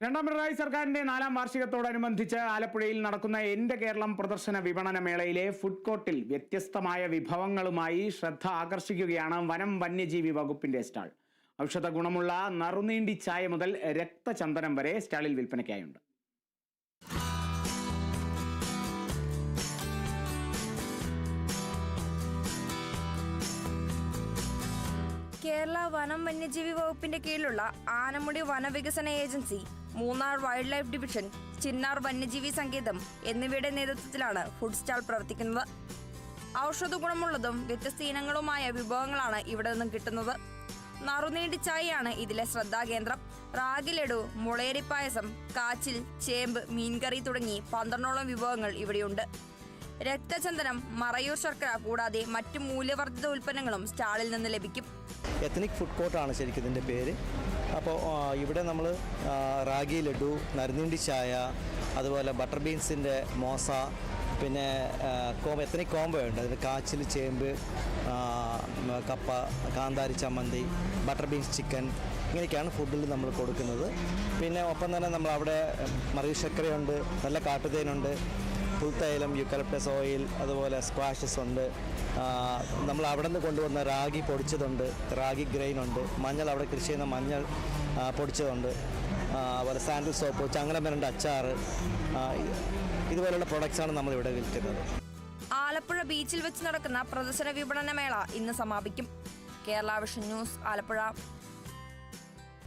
രണ്ടാം പിണറായി സർക്കാരിന്റെ നാലാം വാർഷികത്തോടനുബന്ധിച്ച് ആലപ്പുഴയിൽ നടക്കുന്ന എന്റെ കേരളം പ്രദർശന വിപണന മേളയിലെ ഫുഡ് കോർട്ടിൽ വ്യത്യസ്തമായ വിഭവങ്ങളുമായി ശ്രദ്ധ ആകർഷിക്കുകയാണ് വനം വന്യജീവി വകുപ്പിന്റെ സ്റ്റാൾ. ഔഷധ ഗുണമുള്ള നറുനീണ്ടി ചായ മുതൽ രക്തചന്ദനം വരെ സ്റ്റാളിൽ വിൽപ്പനയ്ക്കായുണ്ട്. കേരള വനം വന്യജീവി വകുപ്പിന്റെ കീഴിലുള്ള Anamudi വനവികസന agency Munnar wild life division Chinnar വന്യജീവി സങ്കേതം എന്നിവയുടെ നേതൃത്വത്തിലാണ് ഫുഡ് സ്റ്റാൾ പ്രവർത്തിക്കുന്നത്. ഔഷധ ഗുണമുള്ളതും വ്യത്യസ്ത ഇനങ്ങളുമായ വിഭവങ്ങളാണ് ഇവിടെ നിന്നും കിട്ടുന്നത്. നറുനീണ്ടി ചായയാണ് ഇതിലെ ശ്രദ്ധാകേന്ദ്രം. റാഗി ലഡു മുളയരി പായസം കാച്ചിൽ ചേമ്പ് മീൻകറി തുടങ്ങി പന്ത്രണ്ടോളം വിഭവങ്ങൾ ഇവിടെയുണ്ട്. രക്തചന്ദനം മറയൂർ ശർക്കര കൂടാതെ മറ്റു മൂല്യവർദ്ധിത ഉൽപ്പന്നങ്ങളും സ്റ്റാളിൽ നിന്ന് ലഭിക്കും. എത്തനിക് ഫുഡ് കോർട്ടാണ് ശരിക്കും ഇതിന്റെ പേര്. അപ്പോൾ ഇവിടെ നമ്മൾ റാഗി ലഡു നരുന്നിണ്ടി ചായ അതുപോലെ ബട്ടർ ബീൻസിന്റെ മോസ പിന്നെ കോം എത്തനിക് കോംബോ ഉണ്ട്. അതിൽ കാച്ചിൽ ചേമ്പ് കപ്പ കാന്താരി ചമ്മന്തി ബട്ടർ ബീൻസ് ചിക്കൻ ഇങ്ങനെയൊക്കെയാണ് ഫുഡിൽ നമ്മൾ കൊടുക്കുന്നത്. പിന്നെ ഒപ്പം തന്നെ നമ്മൾ അവിടെ മറിയ ശർക്കരയുണ്ട് നല്ല കാട്ടുതേനുണ്ട് പുൽത്തൈലം യുക്കലപ്റ്റസ് ഓയിൽ അതുപോലെ സ്ക്വാഷസ് ഉണ്ട്. നമ്മൾ അവിടെ നിന്ന് കൊണ്ടുവന്ന റാഗി പൊടിച്ചതുണ്ട്. റാഗി ഗ്രെയിൻ ഉണ്ട്. മഞ്ഞൾ അവിടെ കൃഷി ചെയ്യുന്ന മഞ്ഞൾ പൊടിച്ചതുണ്ട്. അതുപോലെ സാൻഡിൽ സോപ്പ് ചങ്ങനമരന്റെ അച്ചാർ ഇതുപോലുള്ള പ്രൊഡക്ട്സാണ് നമ്മളിവിടെ വിൽക്കുന്നത്. ആലപ്പുഴ ബീച്ചിൽ വെച്ച് നടക്കുന്ന പ്രദർശന വിപണന മേള ഇന്ന് സമാപിക്കും. Kerala vision news Alappuzha.